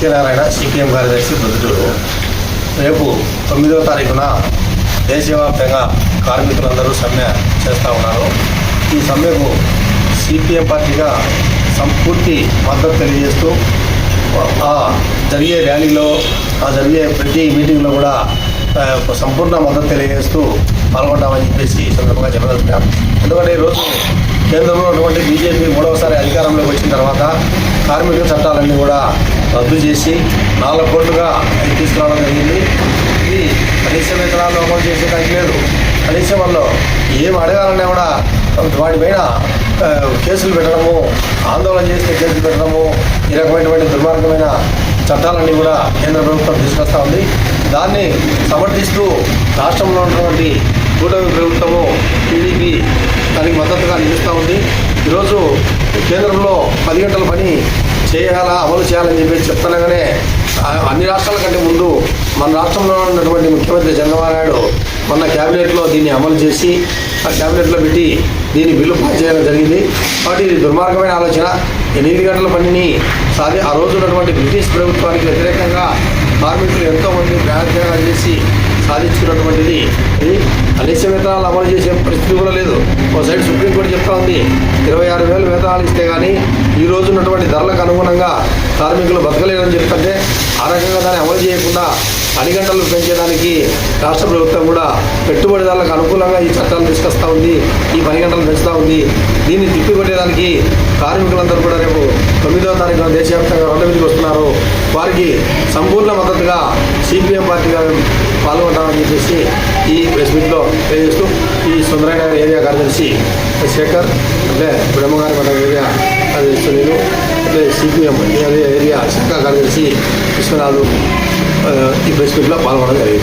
Satyanarayana CPM కార్యదర్శి ప్రొద్దుటూరు రేపు తొమ్మిదవ తారీఖున దేశవ్యాప్తంగా కార్మికులందరూ సమ్మె చేస్తూ ఉన్నారు. ఈ సమ్మెకు సిపిఎం పార్టీగా సంపూర్తి మద్దతు తెలియజేస్తూ ఆ జరిగే ర్యాలీలో ఆ జరిగే ప్రతి మీటింగ్లో కూడా సంపూర్ణ మద్దతు తెలియజేస్తూ పాల్గొంటామని చెప్పేసి సందర్భంగా చెప్పదలుచుకున్నాం. ఎందుకంటే ఈరోజు కేంద్రంలో ఉన్నటువంటి బీజేపీ మూడవసారి అధికారంలోకి వచ్చిన తర్వాత కార్మిక చట్టాలన్నీ కూడా రద్దు చేసి నాలుగు కోట్లుగా తీసుకురావడం జరిగింది. ఇది కనీస వేతనాలు అమలు చేసేదానికి లేదు. కనీసం వాళ్ళు ఏం అడగాలన్నా కూడా వాటిపైన కేసులు పెట్టడము ఆందోళన చేస్తే కేసులు పెట్టడము ఈ రకమైనటువంటి దుర్మార్గమైన చట్టాలన్నీ కూడా కేంద్ర ప్రభుత్వం తీసుకొస్తూ ఉంది. దాన్ని సమర్థిస్తూ రాష్ట్రంలో ఉన్నటువంటి కూటమి ప్రభుత్వము టీడీపీ దానికి మద్దతుగా నిలుస్తూ ఉంది. ఈరోజు కేంద్రంలో పది గంటల పని చేయాలా అమలు చేయాలని చెప్పి చెప్తనగానే అన్ని రాష్ట్రాల కంటే ముందు మన రాష్ట్రంలో ఉన్నటువంటి ముఖ్యమంత్రి చంద్రబాబు నాయుడు మొన్న క్యాబినెట్లో దీన్ని అమలు చేసి ఆ క్యాబినెట్లో పెట్టి దీన్ని బిల్లు పాస్ చేయడం జరిగింది. కాబట్టి ఇది దుర్మార్గమైన ఆలోచన. ఎనిమిది గంటల పనిని సాధి ఆ రోజు ఉన్నటువంటి బ్రిటిష్ ప్రభుత్వానికి వ్యతిరేకంగా కార్మికులు ఎంతోమంది ప్రయాణ చేసి సాధించుకున్నటువంటిది. ఇది కనీస వేతనాలు అమలు చేసే పరిస్థితి కూడా లేదు. ఓ సైడ్ సుప్రీంకోర్టు చెప్తా ఉంది ఇరవై ఆరు వేలు వేతనాలు ఇస్తే కానీ ఈ రోజు ఉన్నటువంటి ధరలకు అనుగుణంగా కార్మికులు బతకలేరని చెప్తుంటే ఆ రకంగా దాన్ని అమలు చేయకుండా పని గంటలు పెంచేదానికి రాష్ట్ర ప్రభుత్వం కూడా పెట్టుబడిదారులకు అనుకూలంగా ఈ చట్టాలు తీసుకొస్తా ఉంది ఈ పని గంటలు పెంచుతూ ఉంది. దీన్ని తిప్పికొట్టేదానికి కార్మికులందరూ కూడా రేపు తొమ్మిదవ తారీఖున దేశవ్యాప్తంగా రెండు మీదకి వస్తున్నారు. వారికి సంపూర్ణ మద్దతుగా సిపిఎం పార్టీగా పాల్గొంటామని చెప్పేసి ఈ ప్రెస్ మీట్లో తెలియజేస్తూ ఈ సుందరైన ఏరియా కార్యదర్శి శేఖర్ అంటే బ్రహ్మగారి మన ఏరియా కార్యదర్శి నేను అంటే సిపిఎం ఏరియా శాఖ కార్యదర్శి విశ్వనాథు ఈ ప్రెస్ మీట్లో పాల్గొనడం జరిగింది.